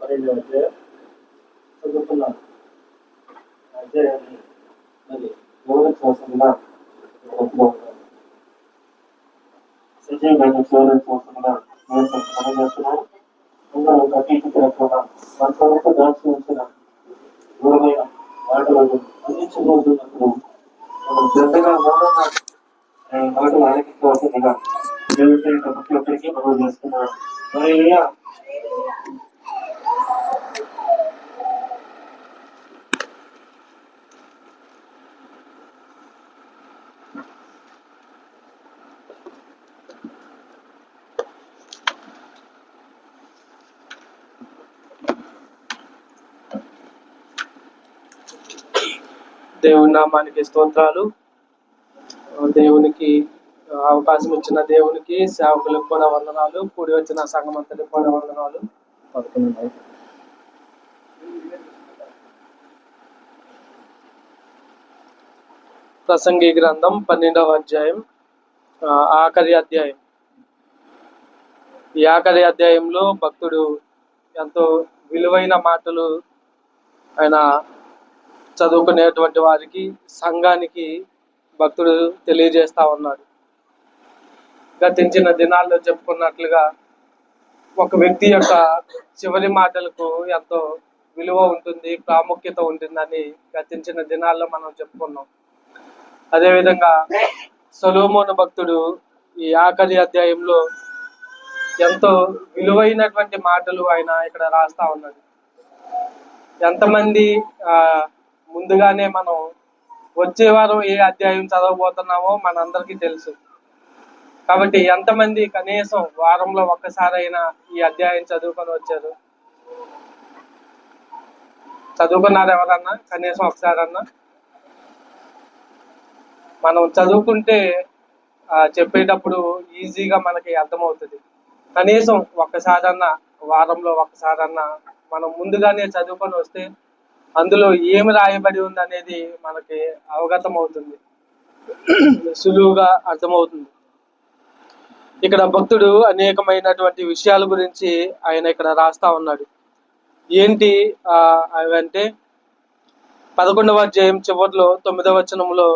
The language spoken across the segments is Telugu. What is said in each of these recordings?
పన్నెండు అధ్యాయం చదువుకున్నాను. మరి ఎవరు చూస్తుందా సజీవంగా చూడని నేను చేస్తున్నాను దాచి ఉంచిన దూరమైన మాటలను అందించబోతున్నప్పుడు మనం శ్రద్ధగా మౌనంగా ఆయన మాటలు ఆలకించవలసిందిగా దేవుడి ప్రతి ఒక్కరికి మనం చేస్తున్నాం మరి దేవుని నామానికి స్తోత్రాలు. దేవునికి అవకాశం ఇచ్చిన దేవునికి సేవకులకు కూడా వందనాలు. కూడి వచ్చిన సంఘం అంతటికి కూడా వందనాలు. పడుకున్నాయి ప్రసంగి గ్రంథం పన్నెండవ అధ్యాయం ఆఖరి అధ్యాయం. ఈ ఆఖరి అధ్యాయంలో భక్తుడు ఎంతో విలువైన మాటలు ఆయన చదువుకునేటువంటి వారికి సంఘానికి భక్తుడు తెలియజేస్తా ఉన్నాడు. గతించిన దినాల్లో చెప్పుకున్నట్లుగా ఒక వ్యక్తి యొక్క చివరి మాటలకు ఎంతో విలువ ఉంటుంది ప్రాముఖ్యత ఉంటుందని గతించిన దినాల్లో మనం చెప్పుకున్నాం. అదేవిధంగా సొలోమోను భక్తుడు ఈ ఆఖరి అధ్యాయంలో ఎంతో విలువైనటువంటి మాటలు ఆయన ఇక్కడ రాస్తా ఉన్నాడు. ఎంతమంది ఆ ముందుగానే మనం వచ్చే వారం ఏ అధ్యాయం చదవబోతున్నామో మనందరికీ తెలుసు. కాబట్టి ఎంతమంది కనీసం వారంలో ఒక్కసారైనా ఈ అధ్యాయం చదువుకొని వచ్చారు? చదువుకున్నారు ఎవరన్నా? కనీసం ఒకసారన్నా? మనం చదువుకుంటే చెప్పేటప్పుడు ఈజీగా మనకి అర్థమవుతుంది. కనీసం ఒక్కసారన్నా వారంలో ఒక్కసారన్నా మనం ముందుగానే చదువుకొని వస్తే అందులో ఏమి రాయబడి ఉంది అనేది మనకి అవగతం అవుతుంది సులువుగా అర్థమవుతుంది. ఇక్కడ భక్తుడు అనేకమైనటువంటి విషయాల గురించి ఆయన ఇక్కడ రాస్తా ఉన్నాడు. ఏంటి అవంటే పదకొండవ అధ్యాయం చివరిలో తొమ్మిదవ వచనంలో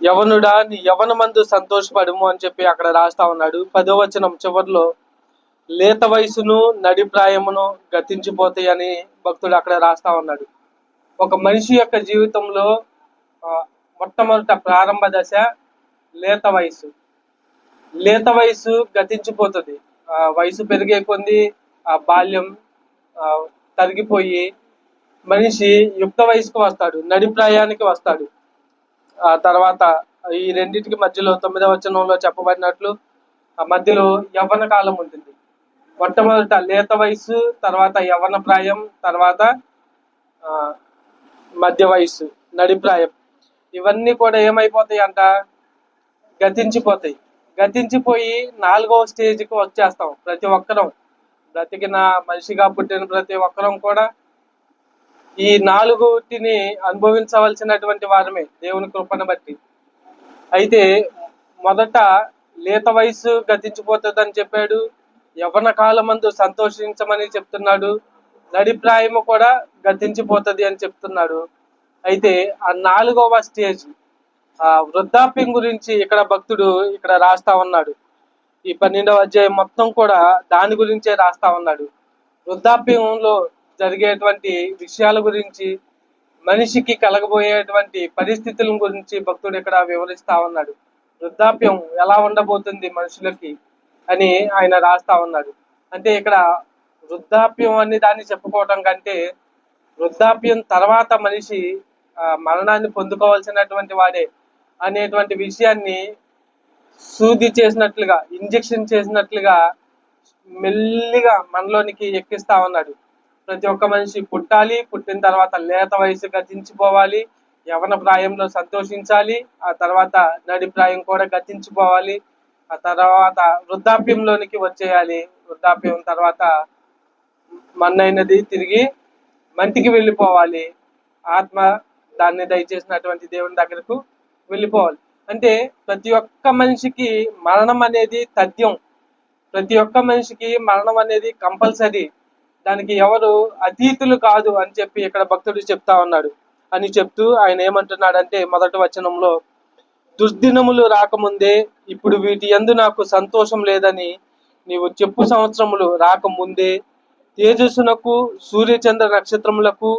యవనుడా నీ యవన మందు సంతోషపడము అని చెప్పి అక్కడ రాస్తా ఉన్నాడు. పదో వచనం చివరిలో లేత వయసును నడిప్రాయమును గతించిపోతాయని భక్తుడు అక్కడ రాస్తా ఉన్నాడు. ఒక మనిషి యొక్క జీవితంలో మొట్టమొదట ప్రారంభ దశ లేత వయసు. లేత వయసు గతించిపోతుంది. ఆ, వయసు పెరిగే కొంది ఆ బాల్యం తరిగిపోయి మనిషి యుక్త వయసుకు వస్తాడు నడిప్రాయానికి వస్తాడు. ఆ తర్వాత ఈ రెండింటికి మధ్యలో తొమ్మిదవ వచనంలో చెప్పబడినట్లు ఆ మధ్యలో యవ్వన కాలం ఉంటుంది. మొట్టమొదట లేత వయసు తర్వాత యవ్వన ప్రాయం తర్వాత మధ్య వయసు నడిప్రాయం ఇవన్నీ కూడా ఏమైపోతాయి అంట గతించిపోతాయి. గతించిపోయి నాలుగవ స్టేజ్కి వచ్చేస్తాం ప్రతి ఒక్కరం. బ్రతికిన మనిషిగా పుట్టిన ప్రతి ఒక్కరం కూడా ఈ నాలుగుటిని అనుభవించవలసినటువంటి వారమే దేవుని కృపను బట్టి. అయితే మొదట లేత వయసు గతించిపోతుందని చెప్పాడు. యవన కాలమందు సంతోషించమని చెప్తున్నాడు. నడిప్రాయము కూడా గతించిపోతుంది అని చెప్తున్నాడు. అయితే ఆ నాలుగవ స్టేజ్ ఆ వృద్ధాప్యం గురించి ఇక్కడ భక్తుడు ఇక్కడ రాస్తా ఉన్నాడు. ఈ పన్నెండవ అధ్యాయం మొత్తం కూడా దాని గురించే రాస్తా ఉన్నాడు. వృద్ధాప్యంలో జరిగేటువంటి విషయాల గురించి మనిషికి కలగబోయేటువంటి పరిస్థితుల గురించి భక్తుడు ఇక్కడ వివరిస్తా ఉన్నాడు. వృద్ధాప్యం ఎలా ఉండబోతుంది మనుషులకి? అని ఆయన రాస్తా ఉన్నాడు. అంటే ఇక్కడ వృద్ధాప్యం అని దాన్ని చెప్పుకోవటం కంటే వృద్ధాప్యం తర్వాత మనిషి మరణాన్ని పొందుకోవాల్సినటువంటి వాడే అనేటువంటి విషయాన్ని సూది చేసినట్లుగా ఇంజెక్షన్ చేసినట్లుగా మెల్లిగా మనలోనికి ఎక్కిస్తా ఉన్నాడు. ప్రతి ఒక్క మనిషి పుట్టాలి పుట్టిన తర్వాత లేత వయసు గతించిపోవాలి యవన ప్రాయంలో సంతోషించాలి ఆ తర్వాత నడి ప్రాయం కూడా గతించిపోవాలి ఆ తర్వాత వృద్ధాప్యంలోనికి వచ్చేయాలి. వృద్ధాప్యం తర్వాత మన్నైనది తిరిగి మంటికి వెళ్ళిపోవాలి. ఆత్మ దాన్ని దయచేసినటువంటి దేవుని దగ్గరకు వెళ్ళిపోవాలి. అంటే ప్రతి ఒక్క మనిషికి మరణం అనేది తథ్యం. ప్రతి ఒక్క మనిషికి మరణం అనేది కంపల్సరీ. దానికి ఎవరు అతీతులు కాదు అని చెప్పి ఇక్కడ భక్తుడు చెప్తా ఉన్నాడు. అని చెప్తూ ఆయన ఏమంటున్నాడంటే మొదటి వచనంలో దుర్దినములు రాకముందే ఇప్పుడు వీటి ఎందు నాకు సంతోషం లేదని నీవు చెప్పు సంవత్సరములు రాకముందే. తేజస్సునకు సూర్యచంద్ర నక్షత్రములకు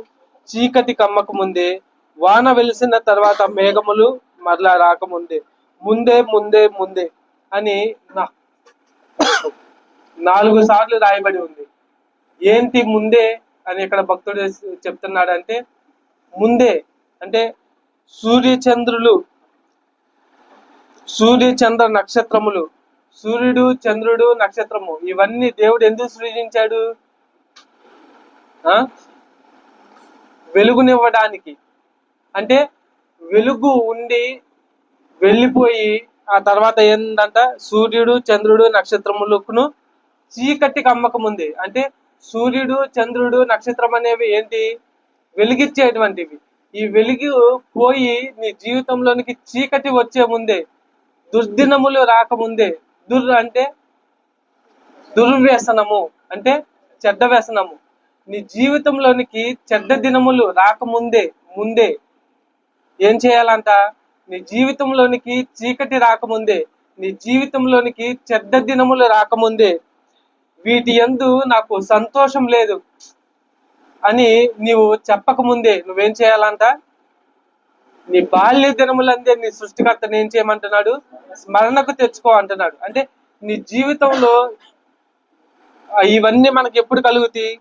చీకటి కమ్మక ముందే వాన వెలిసిన తర్వాత మేఘములు మరలా రాకముందే. ముందే ముందే ముందే అని నా- నాలుగు సార్లు రాయబడి ఉంది. ఏంటి ముందే అని ఇక్కడ భక్తుడు చెప్తున్నాడంటే ముందే అంటే సూర్యచంద్రులు సూర్య చంద్ర నక్షత్రములు సూర్యుడు చంద్రుడు నక్షత్రము ఇవన్నీ దేవుడు ఎందుకు సృజించాడు? ఆ? వెలుగునివ్వడానికి. అంటే వెలుగు ఉండి వెళ్ళిపోయి ఆ తర్వాత ఏంటంట సూర్యుడు చంద్రుడు నక్షత్రములకును చీకటి కమ్మకముంది. అంటే సూర్యుడు చంద్రుడు నక్షత్రం అనేవి ఏంటి? వెలిగిచ్చేటువంటివి. ఈ వెలుగు పోయి నీ జీవితంలోనికి చీకటి వచ్చే ముందే దుర్దినములు రాకముందే దుర్ అంటే దుర్వ్యసనము అంటే చెడ్డ వ్యసనము. నీ జీవితంలోనికి చెడ్డ దినములు రాకముందే ముందే ఏం చేయాలంట? నీ జీవితంలోనికి చీకటి రాకముందే నీ జీవితంలోనికి చెడ్డ దినములు రాకముందే వీటి ఎందు నాకు సంతోషం లేదు అని నీవు చెప్పకముందే నువ్వేం చేయాలంట? నీ బాల్య దినములందే నీ సృష్టికర్త నేను చేయమంటున్నాడు? స్మరణకు తెచ్చుకో అంటున్నాడు. అంటే నీ జీవితంలో ఇవన్నీ మనకి ఎప్పుడు కలుగుతాయి?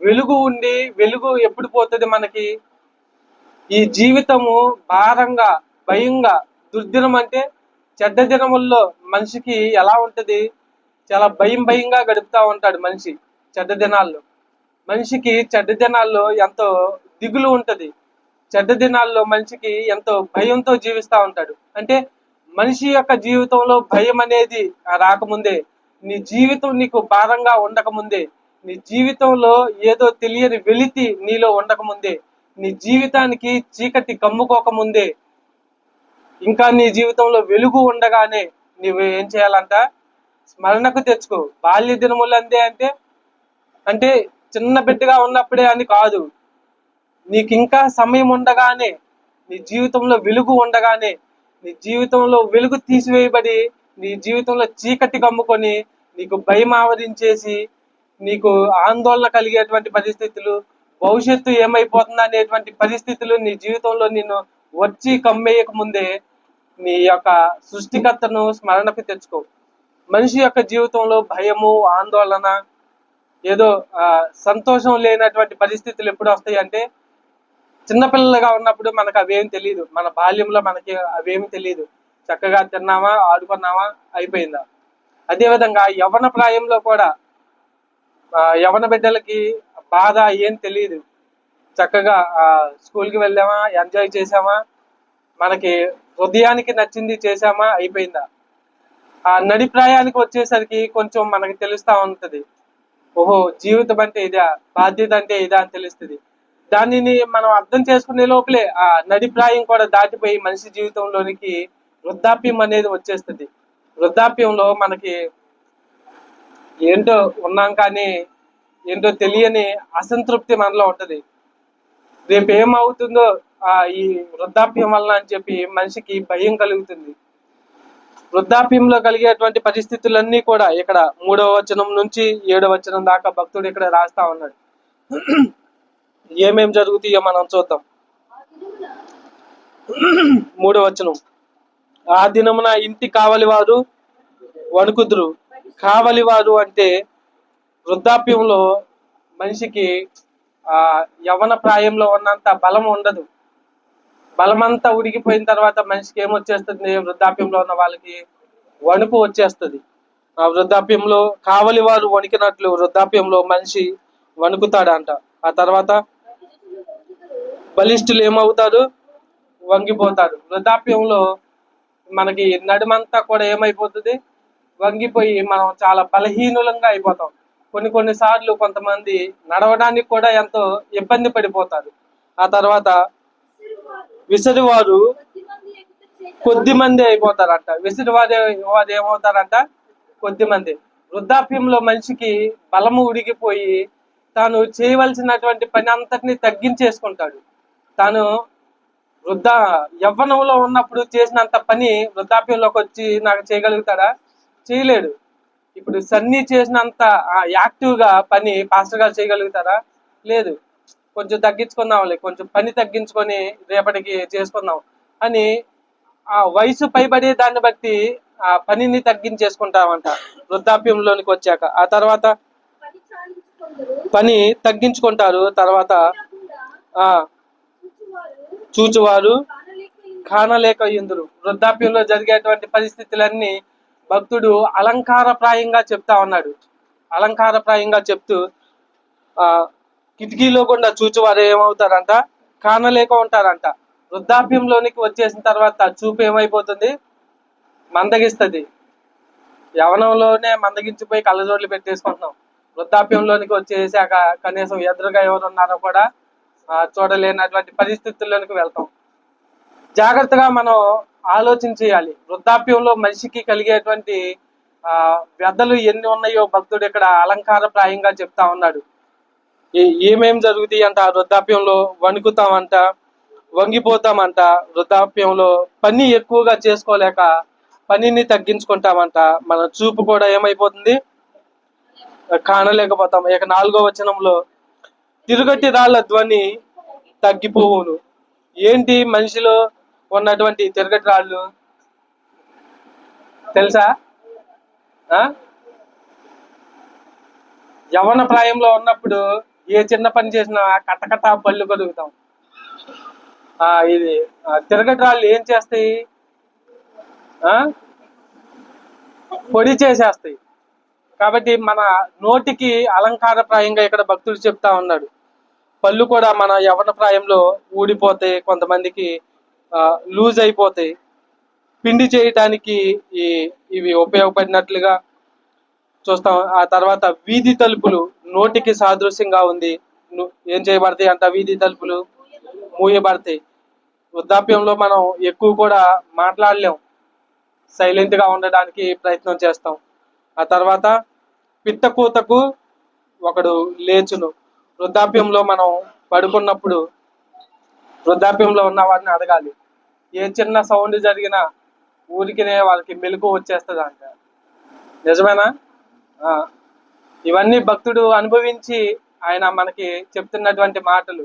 వెలుగు ఉండి వెలుగు ఎప్పుడు పోతుంది మనకి? ఈ జీవితము భారంగా భయంగా దుర్దినం అంటే చెడ్డ దినముల్లో మనిషికి ఎలా ఉంటది? చాలా భయం భయంగా గడుపుతా ఉంటాడు మనిషి చెడ్డ దినాల్లో. మనిషికి చెడ్డ దినాల్లో ఎంతో దిగులు ఉంటుంది. చెడ్డ దినాల్లో మనిషికి ఎంతో భయంతో జీవిస్తా ఉంటాడు. అంటే మనిషి యొక్క జీవితంలో భయం అనేది రాకముందే నీ జీవితం నీకు భారంగా ఉండకముందే నీ జీవితంలో ఏదో తెలియని వెలితి నీలో ఉండకముందే నీ జీవితానికి చీకటి కమ్ముకోకముందే ఇంకా నీ జీవితంలో వెలుగు ఉండగానే నువ్వు ఏం చేయాలంట? స్మరణకు తెచ్చుకో. బాల్య దినములందే అంటే అంటే చిన్న బిడ్డగా ఉన్నప్పుడే అని కాదు. నీకు ఇంకా సమయం ఉండగానే నీ జీవితంలో వెలుగు ఉండగానే నీ జీవితంలో వెలుగు తీసివేయబడి నీ జీవితంలో చీకటి కమ్ముకొని నీకు భయం ఆవరించేసి నీకు ఆందోళన కలిగేటువంటి పరిస్థితులు భవిష్యత్తు ఏమైపోతుంది అనేటువంటి పరిస్థితులు నీ జీవితంలో నిన్ను వచ్చి కమ్మేయక ముందే నీ యొక్క సృష్టికర్తను స్మరణకు తెచ్చుకో. మనిషి యొక్క జీవితంలో భయము ఆందోళన ఏదో సంతోషం లేనటువంటి పరిస్థితులు ఎప్పుడు వస్తాయి అంటే చిన్నపిల్లలుగా ఉన్నప్పుడు మనకు అవేమి తెలియదు మన బాల్యంలో మనకి అవేమి తెలియదు చక్కగా తిన్నామా ఆడుకున్నామా అయిపోయిందా? అదేవిధంగా యవన ప్రాయంలో కూడా యవన బిడ్డలకి బాధ ఏం తెలియదు చక్కగా స్కూల్కి వెళ్ళామా ఎంజాయ్ చేసామా మనకి హృదయానికి నచ్చింది చేసామా అయిపోయిందా? ఆ నడి ప్రాయానికి వచ్చేసరికి కొంచెం మనకి తెలుస్తా ఉంటది. ఓహో జీవితం అంటే ఇదా బాధ్యత అంటే ఇదా అని తెలుస్తుంది. దానిని మనం అర్థం చేసుకునే లోపలే ఆ నడిప్రాయం కూడా దాటిపోయి మనిషి జీవితంలోనికి వృద్ధాప్యం అనేది వచ్చేస్తుంది. వృద్ధాప్యంలో మనకి ఏంటో ఉన్నాం కానీ ఏంటో తెలియని అసంతృప్తి మనలో ఉంటుంది. రేపు ఏమవుతుందో ఆ ఈ వృద్ధాప్యం వల్ల అని చెప్పి మనిషికి భయం కలుగుతుంది. వృద్ధాప్యంలో కలిగేటువంటి పరిస్థితులన్నీ కూడా ఇక్కడ మూడవ వచనం నుంచి ఏడవ వచనం దాకా భక్తుడు ఇక్కడ రాస్తా ఉన్నాడు. ఏమేం జరుగుతాయో మనం చూద్దాం. మూడవ వచనం ఆ దినమున ఇంటి కావలి వారు వణుకుదురు. కావలి వారు అంటే వృద్ధాప్యంలో మనిషికి ఆ యవన ప్రాయంలో ఉన్నంత బలం ఉండదు. బలమంతా ఉడికిపోయిన తర్వాత మనిషికి ఏమొచ్చేస్తుంది? వృద్ధాప్యంలో ఉన్న వాళ్ళకి వణుకు వచ్చేస్తుంది. ఆ వృద్ధాప్యంలో కావలి వారు వణికినట్లు వృద్ధాప్యంలో మనిషి వణుకుతాడంట. ఆ తర్వాత బలిష్ఠులు ఏమవుతారు? వంగిపోతారు. వృద్ధాప్యంలో మనకి నడుమంతా కూడా ఏమైపోతుంది? వంగిపోయి మనం చాలా బలహీనులంగా అయిపోతాం. కొన్ని కొన్ని సార్లు కొంతమంది నడవడానికి కూడా ఎంతో ఇబ్బంది పడిపోతారు. ఆ తర్వాత విసిరివారు కొద్ది మంది అయిపోతారంట. విసిరివారు వారు ఏమవుతారంట? కొద్ది మంది. వృద్ధాప్యంలో మనిషికి బలము ఉడిగిపోయి తాను చేయవలసినటువంటి పని అంతటిని తగ్గించేసుకుంటాడు. తాను వృద్ధ యవ్వనంలో ఉన్నప్పుడు చేసినంత పని వృద్ధాప్యంలోకి వచ్చి నాకు చేయగలుగుతాడా? చేయలేడు. ఇప్పుడు సన్నీ చేసినంత యాక్టివ్గా పని పాస్టర్ గారు చేయగలుగుతారా? లేదు. కొంచెం తగ్గించుకుందాంలే కొంచెం పని తగ్గించుకొని రేపటికి చేసుకుందాం అని ఆ వయసు పైబడే దాన్ని బట్టి ఆ పనిని తగ్గించేసుకుంటామంట వృద్ధాప్యంలోనికి వచ్చాక. ఆ తర్వాత పని తగ్గించుకుంటారు. తర్వాత ఆ చూచువారు. కానలేక ఇందురు వృద్ధాప్యంలో జరిగేటువంటి పరిస్థితులన్నీ భక్తుడు అలంకారప్రాయంగా చెప్తా ఉన్నాడు. అలంకారప్రాయంగా చెప్తూ ఆ కిటికీలో కూడా చూచువారు ఏమవుతారంట? కానలేక ఉంటారంట. వృద్ధాప్యంలోనికి వచ్చేసిన తర్వాత చూపు ఏమైపోతుంది? మందగిస్తుంది. యవనంలోనే మందగించిపోయి కళ్ళజోడ్లు పెట్టేసుకుంటున్నాం. వృద్ధాప్యంలోనికి వచ్చేసాక కనీసం ఎదురుగా ఎవరు ఉన్నారో కూడా చూడలేనటువంటి పరిస్థితుల్లోకి వెళ్తాం. జాగ్రత్తగా మనం ఆలోచన చేయాలి. వృద్ధాప్యంలో మనిషికి కలిగేటువంటి ఆ వ్యధలు ఎన్ని ఉన్నాయో భక్తుడు ఇక్కడ అలంకార ప్రాయంగా చెప్తా ఉన్నాడు. ఏమేం జరుగుతాయి అంట వృద్ధాప్యంలో వణుకుతామంట వంగిపోతామంట వృద్ధాప్యంలో పని ఎక్కువగా చేసుకోలేక పనిని తగ్గించుకుంటామంట. మన చూపు కూడా ఏమైపోతుంది? కానలేకపోతాం. ఇక నాలుగో వచనంలో తిరుగటి రాళ్ళ ధ్వని తగ్గిపోవును. ఏంటి మనిషిలో ఉన్నటువంటి తిరగటి రాళ్ళు? తెలుసా? ఆ? యవన ప్రాయంలో ఉన్నప్పుడు ఏ చిన్న పని చేసినా కట్టకట్ట పళ్ళు కలుగుతాం ఆ ఇది తిరగటి రాళ్ళు ఏం చేస్తాయి? ఆ? పొడి చేసేస్తాయి. కాబట్టి మన నోటికి అలంకారప్రాయంగా ఇక్కడ భక్తుడు చెప్తా ఉన్నాడు. పళ్ళు కూడా మన యవన ప్రాయంలో ఊడిపోతాయి కొంతమందికి లూజ్ అయిపోతాయి. పిండి చేయటానికి ఈ ఇవి ఉపయోగపడినట్లుగా చూస్తాం ఆ తర్వాత వీధి తలుపులు నోటికి సాదృశ్యంగా ఉంది. ఏం చేయబడతాయి అంట వీధి తలుపులు? మూయబడతాయి. వృద్ధాప్యంలో మనం ఎక్కువ కూడా మాట్లాడలేం. సైలెంట్గా ఉండడానికి ప్రయత్నం చేస్తాం. ఆ తర్వాత పిత్తకూతకు ఒకడు లేచును. వృద్ధాప్యంలో మనం పడుకున్నప్పుడు వృద్ధాప్యంలో ఉన్న వారిని అడగాలి. ఏ చిన్న సౌండ్ జరిగినా ఊరికినే వాళ్ళకి మెలకు వచ్చేస్తుంది అంట నిజమేనా? ఆ, ఇవన్నీ భక్తుడు అనుభవించి ఆయన మనకి చెప్తున్నటువంటి మాటలు.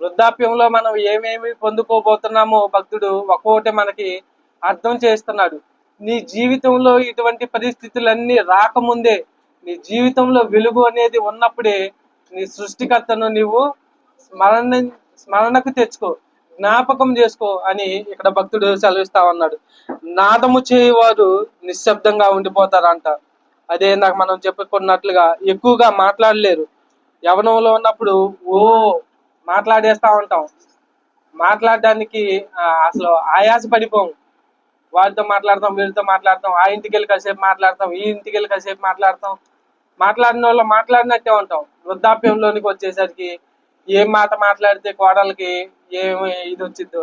వృద్ధాప్యంలో మనం ఏమేమి పొందుకోబోతున్నామో భక్తుడు ఒక్కొక్కటి మనకి అర్థం చేస్తున్నాడు. నీ జీవితంలో ఇటువంటి పరిస్థితులన్నీ రాకముందే నీ జీవితంలో వెలుగు అనేది ఉన్నప్పుడే నీ సృష్టికర్తను నీవు స్మరణ స్మరణకు తెచ్చుకో జ్ఞాపకం చేసుకో అని ఇక్కడ భక్తుడు సెలవిస్తా ఉన్నాడు. నాదము చేయవారు నిశ్శబ్దంగా ఉండిపోతారంట. అదే నాకు మనం చెప్పుకున్నట్లుగా ఎక్కువగా మాట్లాడలేరు. యవనంలో ఉన్నప్పుడు ఓ మాట్లాడేస్తా ఉంటాం. మాట్లాడడానికి అసలు ఆయాస పడిపోం. వారితో మాట్లాడతాం వీరితో మాట్లాడతాం ఆ ఇంటికి వెళ్ళి కాసేపు మాట్లాడతాం ఈ ఇంటికి వెళ్ళి కాసేపు మాట్లాడతాం. మాట్లాడిన వాళ్ళు మాట్లాడినట్టే ఉంటాం. వృద్ధాప్యంలోనికి వచ్చేసరికి ఏం మాట మాట్లాడితే కోడలకి ఏమి ఇది వచ్చిందో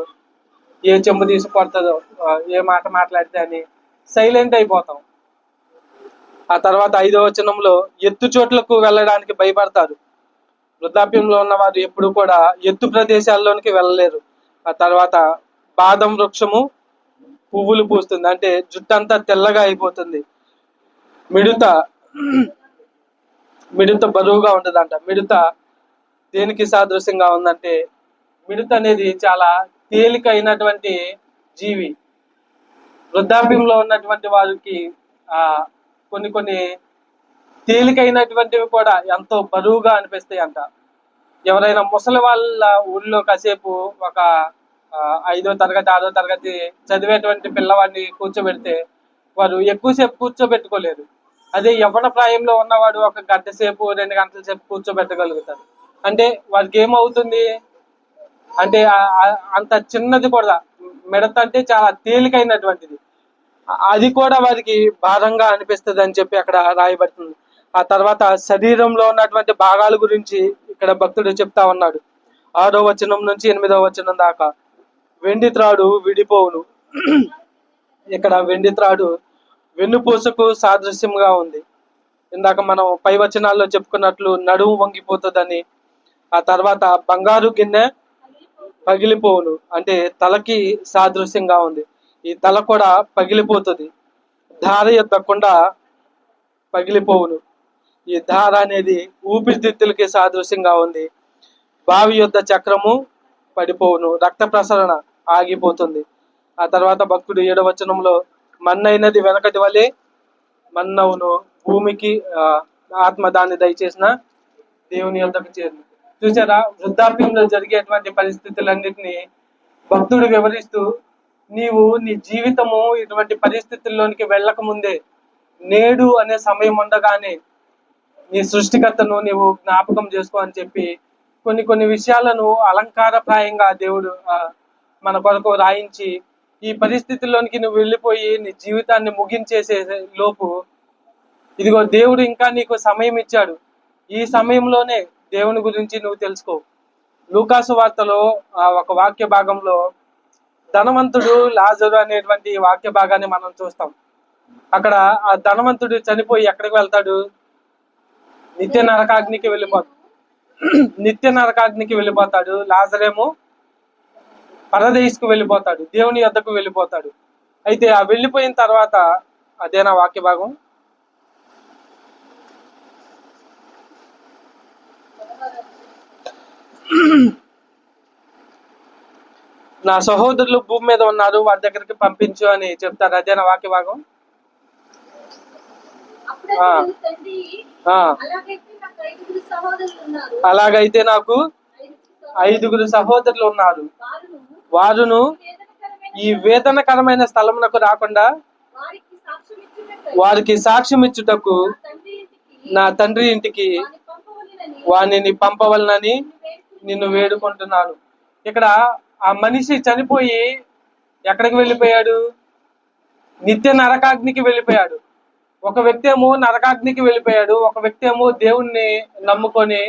ఏ చెంబు తీసి కొడుతుందో ఏ మాట మాట్లాడితే అని సైలెంట్ అయిపోతాం. ఆ తర్వాత ఐదో వచనంలో ఎత్తు చోట్లకు వెళ్ళడానికి భయపడతారు. వృద్ధాప్యంలో ఉన్నవారు ఎప్పుడు కూడా ఎత్తు ప్రదేశాల్లోనికి వెళ్ళలేరు. ఆ తర్వాత బాదం వృక్షము పువ్వులు పూస్తుంది. అంటే జుట్టంతా తెల్లగా అయిపోతుంది. మిడత మిడత బరువుగా ఉండదంట. మిడత దేనికి సాదృశ్యంగా ఉందంటే మిడత అనేది చాలా తేలికైనటువంటి జీవి. వృద్ధాప్యంలో ఉన్నటువంటి వారికి ఆ కొన్ని కొన్ని తేలికైనటువంటివి కూడా ఎంతో బరువుగా అనిపిస్తాయి అంట ఎవరైనా ముసలి వాళ్ళ ఊళ్ళో కాసేపు ఒక ఐదో తరగతి ఆరో తరగతి చదివేటువంటి పిల్లవాడిని కూర్చోబెడితే వారు ఎక్కువసేపు కూర్చోబెట్టుకోలేరు. అదే యవ్వన ప్రాయంలో ఉన్నవాడు ఒక గంట సేపు రెండు గంటల సేపు కూర్చోబెట్టగలుగుతారు అంటే వాడికి ఏమవుతుంది అంటే అంత చిన్నది కూడా మిడత అంటే చాలా తేలికైనటువంటిది. అది కూడా వారికి భారంగా అనిపిస్తుంది అని చెప్పి అక్కడ రాయబడుతుంది. ఆ తర్వాత శరీరంలో ఉన్నటువంటి భాగాల గురించి ఇక్కడ భక్తుడు చెప్తా ఉన్నాడు. ఆరో వచనం నుంచి ఎనిమిదో వచనం దాకా. వెండి త్రాడు విడిపోవును. ఇక్కడ వెండి త్రాడు వెన్నుపూసకు సాదృశ్యంగా ఉంది. ఇందాక మనం పై వచనాల్లో చెప్పుకున్నట్లు నడుము వంగిపోతుందని ఆ తర్వాత బంగారు గిన్నె పగిలిపోవును. అంటే తలకి సాదృశ్యంగా ఉంది. ఈ తల కూడా పగిలిపోతుంది. ధార ఎత్తకుండా పగిలిపోవును. ఈ ధార అనేది ఊపిరితిత్తులకి సాదృశ్యంగా ఉంది. బావి యొద్ద చక్రము పడిపోవును. రక్త ప్రసరణ ఆగిపోతుంది. ఆ తర్వాత భక్తుడు ఏడవచనంలో మన్నైనది వెనకటి వలె మన్నవును భూమికి ఆత్మ దాన్ని దయచేసిన దేవుని యొద్దకు చేరింది. చూసారా వృద్ధాప్యంలో జరిగేటువంటి పరిస్థితులన్నిటిని భక్తుడు వివరిస్తూ నీవు నీ జీవితము ఇటువంటి పరిస్థితుల్లోనికి వెళ్ళక ముందే నేడు అనే సమయం ఉండగానే నీ సృష్టికర్తను నీవు జ్ఞాపకం చేసుకో అని చెప్పి కొన్ని కొన్ని విషయాలను అలంకారప్రాయంగా దేవుడు మన కొరకు రాయించి ఈ పరిస్థితుల్లోనికి నువ్వు వెళ్ళిపోయి నీ జీవితాన్ని ముగించేసే లోపు ఇదిగో దేవుడు ఇంకా నీకు సమయం ఇచ్చాడు. ఈ సమయంలోనే దేవుని గురించి నువ్వు తెలుసుకో. లూకాసు వార్తలో ఆ ఒక వాక్య భాగంలో ధనవంతుడు లాజరు అనేటువంటి వాక్య భాగాన్ని మనం చూస్తాం. అక్కడ ఆ ధనవంతుడు చనిపోయి ఎక్కడికి వెళ్తాడు? నిత్య నరకాగ్నికి వెళ్ళిపోతాడు నిత్య నరకాగ్నికి వెళ్ళిపోతాడు. లాజరేమో పరదేశకు వెళ్ళిపోతాడు దేవుని యొద్దకు వెళ్ళిపోతాడు. అయితే ఆ వెళ్ళిపోయిన తర్వాత అదేనా వాక్య భాగం. నా సహోదరులు భూమి మీద ఉన్నారు వారి దగ్గరికి పంపించు అని చెప్తారు. అదేనా వాక్య భాగం. అలాగైతే నాకు ఐదుగురు సహోదరులు ఉన్నారు. వారును ఈ వేదనకరమైన స్థలమునకు రాకుండా వారికి సాక్ష్యం ఇచ్చుటకై నా తండ్రి ఇంటికి నా తండ్రి ఇంటికి వాని పంపవలెనని. నిన్ను వేడుకుంటున్నాను. ఇక్కడ ఆ మనిషి చనిపోయి ఎక్కడికి వెళ్ళిపోయాడు? నిత్య నరకాగ్నికి వెళ్ళిపోయాడు. ఒక వ్యక్తి ఏమో నరకాగ్నికి వెళ్ళిపోయాడు. ఒక వ్యక్తి ఏమో దేవుణ్ణి నమ్ముకొని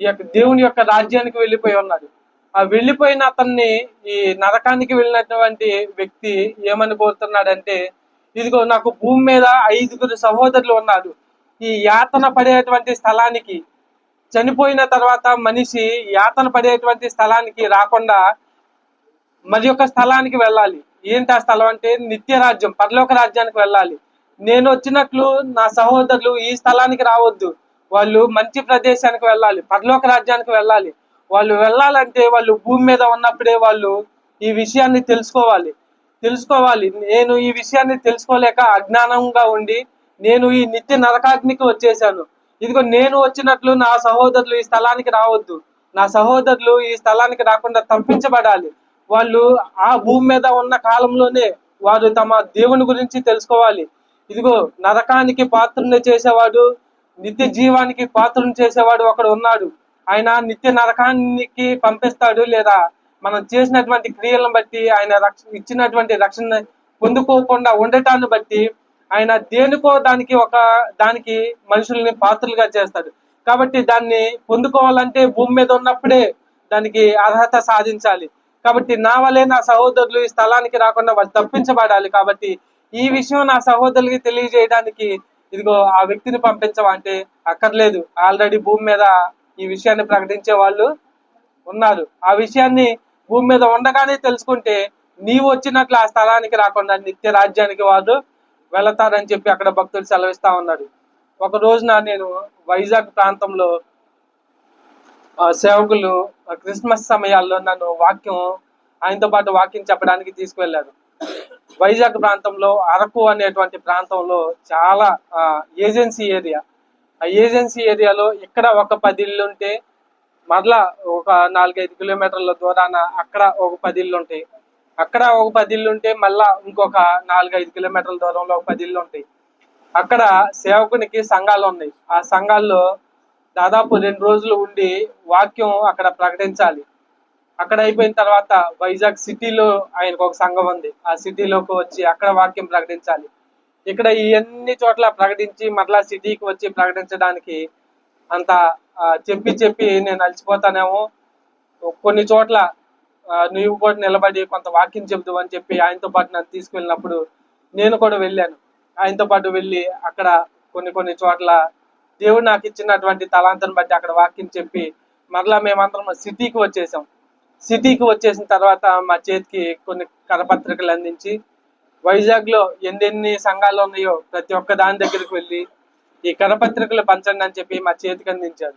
ఈ యొక్క దేవుని యొక్క రాజ్యానికి వెళ్ళిపోయి ఉన్నాడు. ఆ వెళ్ళిపోయిన అతన్ని ఈ నరకానికి వెళ్ళినటువంటి వ్యక్తి ఏమని కోరుతున్నాడంటే ఇదిగో నాకు భూమి మీద ఐదుగురు సహోదరులు ఉన్నారు. ఈ యాతన పడేటువంటి స్థలానికి చనిపోయిన తర్వాత మనిషి యాతన పడేటువంటి స్థలానికి రాకుండా మరి యొక్క స్థలానికి వెళ్ళాలి. ఏంటి ఆ స్థలం అంటే నిత్య రాజ్యం పరలోక రాజ్యానికి వెళ్ళాలి. నేను వచ్చినట్లు నా సహోదరులు ఈ స్థలానికి రావద్దు. వాళ్ళు మంచి ప్రదేశానికి వెళ్ళాలి పరలోక రాజ్యానికి వెళ్ళాలి. వాళ్ళు వెళ్ళాలంటే వాళ్ళు భూమి మీద ఉన్నప్పుడే వాళ్ళు ఈ విషయాన్ని తెలుసుకోవాలి. తెలుసుకోవాలి. నేను ఈ విషయాన్ని తెలుసుకోలేక అజ్ఞానంగా ఉండి నేను ఈ నిత్య నరకాగ్నికి వచ్చేసాను. ఇదిగో నేను వచ్చినట్లు నా సహోదరులు ఈ స్థలానికి రావద్దు. నా సహోదరులు ఈ స్థలానికి రాకుండా తప్పించబడాలి. వాళ్ళు ఆ భూమి మీద ఉన్న కాలంలోనే వారు తమ దేవుని గురించి తెలుసుకోవాలి. ఇదిగో నరకానికి పాత్రను చేసేవాడు నిత్య జీవానికి పాత్రను చేసేవాడు ఒకడు ఉన్నాడు. ఆయన నిత్య నరకానికి పంపిస్తాడు లేదా మనం చేసినటువంటి క్రియలను బట్టి ఆయన రక్ష ఇచ్చినటువంటి రక్షణ పొందుకోకుండా ఉండటాన్ని బట్టి ఆయన దేనికో దానికి ఒక దానికి మనుషుల్ని పాత్రలుగా చేస్తాడు. కాబట్టి దాన్ని పొందుకోవాలంటే భూమి మీద ఉన్నప్పుడే దానికి అర్హత సాధించాలి. కాబట్టి నా వల్లే నా సహోదరులు ఈ స్థలానికి రాకుండా వాళ్ళు తప్పించబడాలి. కాబట్టి ఈ విషయం నా సహోదరులకి తెలియజేయడానికి ఇదిగో ఆ వ్యక్తిని పంపించవా అంటే అక్కర్లేదు. ఆల్రెడీ భూమి మీద ఈ విషయాన్ని ప్రకటించే వాళ్ళు ఉన్నారు. ఆ విషయాన్ని భూమి మీద ఉండగానే తెలుసుకుంటే నీవు వచ్చినట్లు ఆ స్థలానికి రాకుండా నిత్య రాజ్యానికి వారు వెళతారని చెప్పి అక్కడ భక్తులు సెలవిస్తా ఉన్నాడు ఒక రోజున నేను వైజాగ్ ప్రాంతంలో సేవకులు క్రిస్మస్ సమయాల్లో నన్ను వాక్యం ఆయనతో పాటు వాక్యం చెప్పడానికి తీసుకువెళ్ళారు. వైజాగ్ ప్రాంతంలో అరకు అనేటువంటి ప్రాంతంలో చాలా ఏజెన్సీ ఏరియా ఏజెన్సీ ఏరియాలో ఇక్కడ ఒక పది ఇళ్ళు ఉంటే మరలా ఒక నాలుగైదు కిలోమీటర్ల దూరాన అక్కడ ఒక పది ఇళ్ళు ఉంటాయి. అక్కడ ఒక పది ఇళ్ళు ఉంటే మళ్ళా ఇంకొక నాలుగైదు కిలోమీటర్ల దూరంలో ఒక పది ఇళ్ళు ఉంటాయి. అక్కడ సేవకునికి సంఘాలు ఉన్నాయి. ఆ సంఘాల్లో దాదాపు రెండు రోజులు ఉండి వాక్యం అక్కడ ప్రకటించాలి. అక్కడ అయిపోయిన తర్వాత వైజాగ్ సిటీలో ఆయనకు ఒక సంఘం ఉంది. ఆ సిటీలోకి వచ్చి అక్కడ వాక్యం ప్రకటించాలి. ఇక్కడ ఇవన్నీ చోట్ల ప్రకటించి మరలా సిటీకి వచ్చి ప్రకటించడానికి అంత చెప్పి చెప్పి నేను అలసిపోతానేమో. కొన్ని చోట్ల నువ్వు కూడా నిలబడి కొంత వాక్యం చెబుతావు అని చెప్పి ఆయనతో పాటు నన్ను తీసుకువెళ్ళినప్పుడు నేను కూడా వెళ్ళాను. ఆయనతో పాటు వెళ్ళి అక్కడ కొన్ని కొన్ని చోట్ల దేవుడు నాకు ఇచ్చినటువంటి తలాంతను బట్టి అక్కడ వాక్యం చెప్పి మరలా మేమందరం సిటీకి వచ్చేసాం. సిటీకి వచ్చేసిన తర్వాత మా చేతికి కొన్ని కరపత్రికలు అందించి వైజాగ్లో ఎన్నెన్ని సంఘాలు ఉన్నాయో ప్రతి ఒక్క దాని దగ్గరికి వెళ్ళి ఈ కరపత్రికలు పంచండి అని చెప్పి మా చేతికి అందించారు.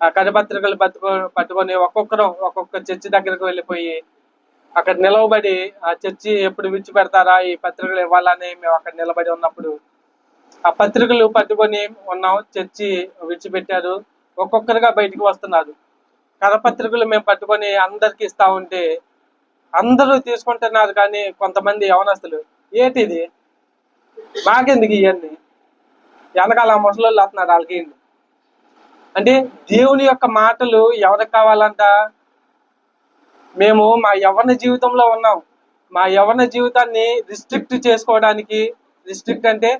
ఆ కరపత్రికలు పట్టుకో పట్టుకొని ఒక్కొక్కరు ఒక్కొక్క చర్చి దగ్గరకు వెళ్ళిపోయి అక్కడ నిలవబడి ఆ చర్చి ఎప్పుడు విడిచి పెడతారా ఈ పత్రికలు ఇవ్వాలని మేము అక్కడ నిలబడి ఉన్నప్పుడు ఆ పత్రికలు పట్టుకొని ఉన్నాం చర్చి విడిచిపెట్టారు ఒక్కొక్కరుగా బయటికి వస్తున్నారు. కరపత్రికలు మేము పట్టుకొని అందరికి ఇస్తా ఉంటే అందరూ తీసుకుంటున్నారు కానీ కొంతమంది యవనస్తులు. ఏంటిది? మాకెందుకు ఇవన్నీ వెనకాల ముసలోళ్ళు వస్తున్నారు వాళ్ళకి ఏంటి? అంటే దేవుని యొక్క మాటలు ఎవరికి కావాలంట? మేము మా యవన జీవితంలో ఉన్నాం. మా యవన జీవితాన్ని రిస్ట్రిక్ట్ చేసుకోవడానికి రిస్ట్రిక్ట్ అంటే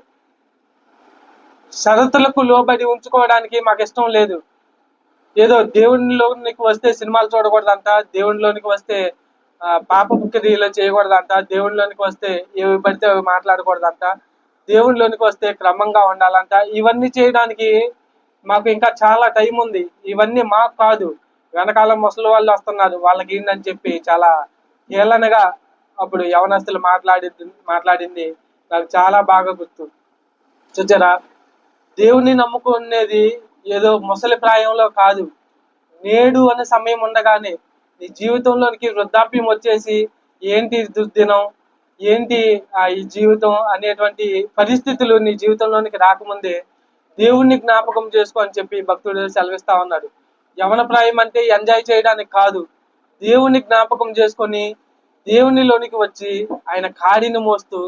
షరతులకు లోబడి ఉంచుకోవడానికి మాకు ఇష్టం లేదు. ఏదో దేవునిలోనికి వస్తే సినిమాలు చూడకూడదంట దేవునిలోనికి వస్తే పాప పాపపు చేయకూడదంట దేవుళ్ళలోనికి వస్తే ఏవి పడితే అవి మాట్లాడకూడదంట దేవుళ్ళలోనికి వస్తే క్రమంగా ఉండాలంట. ఇవన్నీ చేయడానికి మాకు ఇంకా చాలా టైం ఉంది. ఇవన్నీ మాకు కాదు. వెనకాల ముసలి వాళ్ళు వస్తున్నారు. వాళ్ళకి ఏంటని చెప్పి చాలా ఏలనగా అప్పుడు యవనస్తులు మాట్లాడి మాట్లాడింది. నాకు చాలా బాగా గుర్తు. చూచారా? దేవుణ్ణి నమ్ముకునేది ఏదో ముసలి ప్రాయంలో కాదు. నేడు అనే సమయం ఉండగానే నీ జీవితంలోనికి వృద్ధాప్యం వచ్చేసి ఏంటి దుర్దినం? ఏంటి ఆ ఈ జీవితం అనేటువంటి పరిస్థితులు నీ జీవితంలోనికి రాకముందే దేవుణ్ణి జ్ఞాపకం చేసుకో అని చెప్పి భక్తుడు సెలవిస్తా ఉన్నాడు. యవన ప్రాయం అంటే ఎంజాయ్ చేయడానికి కాదు. దేవుణ్ణి జ్ఞాపకం చేసుకొని దేవునిలోనికి వచ్చి ఆయన కాడిని మోస్తూ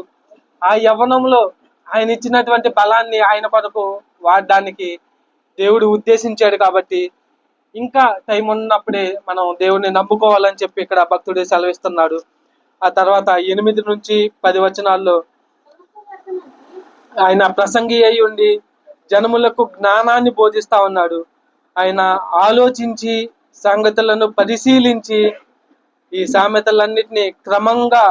ఆ యవ్వనంలో ఆయన ఇచ్చినటువంటి బలాన్ని ఆయన కొరకు వాడడానికి దేవుడు ఉద్దేశించాడు కాబట్టి ఇంకా టైం ఉన్నప్పుడే మనం దేవుణ్ణి నమ్ముకోవాలని చెప్పి ఇక్కడ భక్తుడు సెలవిస్తున్నాడు. ఆ తర్వాత ఎనిమిది నుంచి పది వచనాల్లో ఆయన ప్రసంగి అయి ఉండి జనములకు జ్ఞానాన్ని బోధిస్తా ఉన్నాడు. ఆయన ఆలోచించి సంగతులను పరిశీలించి ఈ సామెతలన్నిటినీ క్రమంగా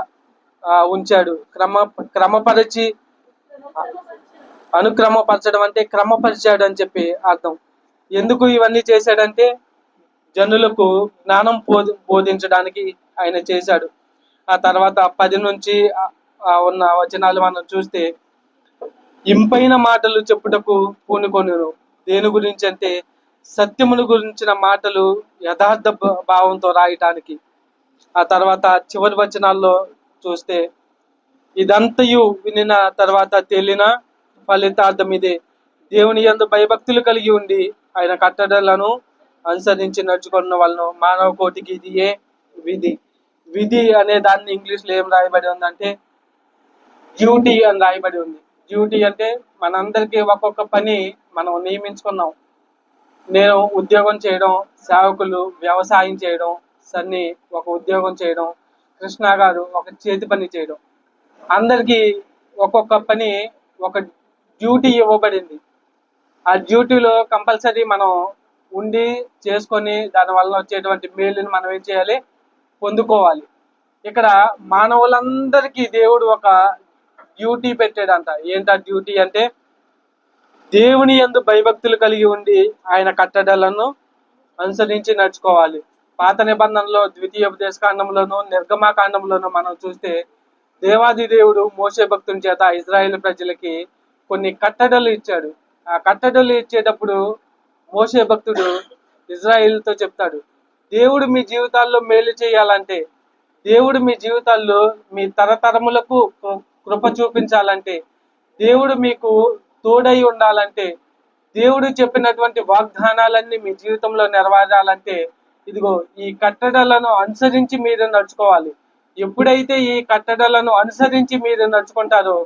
ఉంచాడు. క్రమ క్రమపరిచి అనుక్రమపరచడం అంటే క్రమపరిచాడు అని చెప్పి అర్థం. ఎందుకు ఇవన్నీ చేశాడంటే జనులకు జ్ఞానం బోధ బోధించడానికి ఆయన చేశాడు. ఆ తర్వాత పది నుంచి ఉన్న వచనాలు మనం చూస్తే ఇంపైన మాటలు చెప్పుటకు పూనుకొనును దేని గురించి అంటే సత్యమును గురించిన మాటలు యథార్థ భావంతో రాయటానికి. ఆ తర్వాత చివరి వచనాల్లో చూస్తే ఇదంతయు వినిన తర్వాత తేలిన ఫలితార్థం ఇదే. దేవుని ఎందు భయభక్తులు కలిగి ఉండి ఆయన కట్టడలను అనుసరించి నడుచుకున్న వాళ్ళను మానవ కోటికి ఇది ఏ విధి? విధి అనే దాన్ని ఇంగ్లీష్లో ఏం రాయబడి ఉందంటే డ్యూటీ అని రాయబడి ఉంది. డ్యూటీ అంటే మనందరికీ ఒక్కొక్క పని మనం నియమించుకున్నాం. నేను ఉద్యోగం చేయడం సేవకులు వ్యవసాయం చేయడం సన్ని ఒక ఉద్యోగం చేయడం కృష్ణ గారు ఒక చేతి పని చేయడం. అందరికీ ఒక్కొక్క పని ఒక డ్యూటీ ఇవ్వబడింది. ఆ డ్యూటీలో కంపల్సరీ మనం ఉండి చేసుకొని దాని వల్ల వచ్చేటువంటి మేలుని మనం ఏం చేయాలి? పొందుకోవాలి. ఇక్కడ మానవులందరికీ దేవుడు ఒక డ్యూటీ పెట్టాడంట. ఏంటా డ్యూటీ అంటే దేవుని యందు భయభక్తులు కలిగి ఉండి ఆయన కట్టడలను అనుసరించి నడుచుకోవాలి. పాత నిబంధనలో ద్వితీయ ఉపదేశకాండంలోను నిర్గమాకాండంలోను మనం చూస్తే దేవాది దేవుడు మోసే భక్తుని చేత ఇజ్రాయేల్ ప్రజలకి కొన్ని కట్టడలు ఇచ్చాడు. ఆ కట్టడలు ఇచ్చేటప్పుడు మోసే భక్తుడు ఇజ్రాయిల్తో చెప్తాడు దేవుడు మీ జీవితాల్లో మేలు చేయాలంటే దేవుడు మీ జీవితాల్లో మీ తరతరములకు కృప చూపించాలంటే దేవుడు మీకు తోడై ఉండాలంటే దేవుడు చెప్పినటువంటి వాగ్దానాలన్నీ మీ జీవితంలో నెరవేరాలంటే ఇదిగో ఈ కట్టడలను అనుసరించి మీరు నడుచుకోవాలి. ఎప్పుడైతే ఈ కట్టడలను అనుసరించి మీరు నడుచుకుంటారో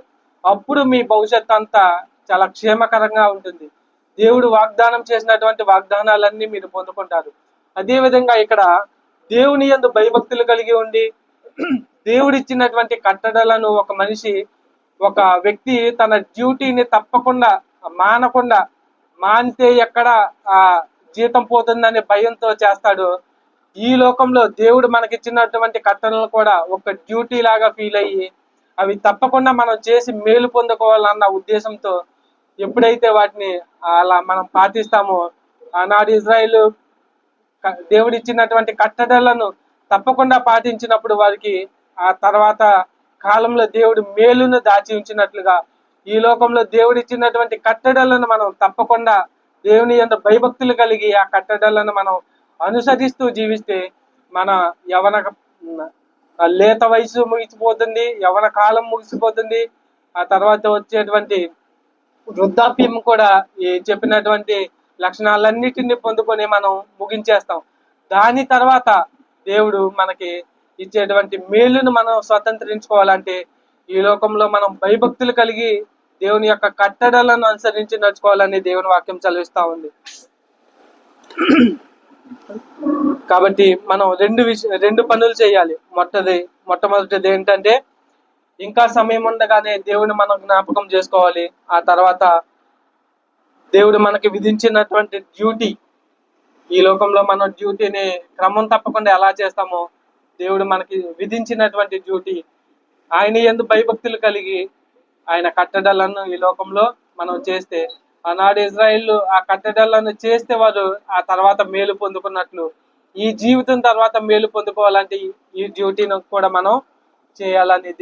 అప్పుడు మీ భవిష్యత్ అంతా చాలా క్షేమకరంగా ఉంటుంది. దేవుడు వాగ్దానం చేసినటువంటి వాగ్దానాలన్నీ మీరు పొందుకుంటారు. అదే విధంగా ఇక్కడ దేవుని యందు భయభక్తులు కలిగి ఉండి దేవుడిచ్చినటువంటి కట్టడలను ఒక మనిషి ఒక వ్యక్తి తన డ్యూటీని తప్పకుండా మానకుండా మానితే ఎక్కడ ఆ జీతం పోతుందనే భయంతో చేస్తాడు. ఈ లోకంలో దేవుడు మనకిచ్చినటువంటి కట్టడలను కూడా ఒక డ్యూటీ లాగా ఫీల్ అయ్యి అవి తప్పకుండా మనం చేసి మేలు పొందుకోవాలన్న ఉద్దేశంతో ఎప్పుడైతే వాటిని అలా మనం పాటిస్తామో ఆనాడు ఇజ్రాయిల్ క- దేవుడు ఇచ్చినటువంటి కట్టడలను తప్పకుండా పాటించినప్పుడు వారికి ఆ తర్వాత కాలంలో దేవుడు మేలును దాచి ఉంచినట్లుగా ఈ లోకంలో దేవుడు ఇచ్చినటువంటి కట్టడలను మనం తప్పకుండా దేవుని ఎంత భయభక్తులు కలిగి ఆ కట్టడలను మనం అనుసరిస్తూ జీవిస్తే మన యవన లేత వయసు ముగిసిపోతుంది యవన కాలం ముగిసిపోతుంది ఆ తర్వాత వచ్చేటువంటి వృద్ధాప్యం కూడా ఈ చెప్పినటువంటి లక్షణాలన్నిటిని పొందుకొని మనం ముగించేస్తాం. దాని తర్వాత దేవుడు మనకి ఇచ్చేటువంటి మేలును మనం స్వతంత్రించుకోవాలంటే ఈ లోకంలో మనం భయభక్తులు కలిగి దేవుని యొక్క కట్టడలను అనుసరించి నడుచుకోవాలని దేవుని వాక్యం చదివిస్తూ ఉంది. కాబట్టి మనం రెండు విష రెండు పనులు చేయాలి. మొట్టది మొట్టమొదటిది ఏంటంటే ఇంకా సమయం ఉండగానే దేవుని మనం జ్ఞాపకం చేసుకోవాలి. ఆ తర్వాత దేవుడు మనకి విధించినటువంటి డ్యూటీ ఈ లోకంలో మనం డ్యూటీని క్రమం తప్పకుండా ఎలా చేస్తామో దేవుడు మనకి విధించినటువంటి డ్యూటీ ఆయన ఎందు భయభక్తులు కలిగి ఆయన కట్టడలను ఈ లోకంలో మనం చేస్తే ఆనాడు ఇజ్రాయిల్ ఆ కట్టడాలను చేస్తే వారు ఆ తర్వాత మేలు పొందుకున్నట్లు ఈ జీవితం తర్వాత మేలు పొందుకోవాలంటే ఈ- ఈ డ్యూటీని కూడా మనం చేయాలని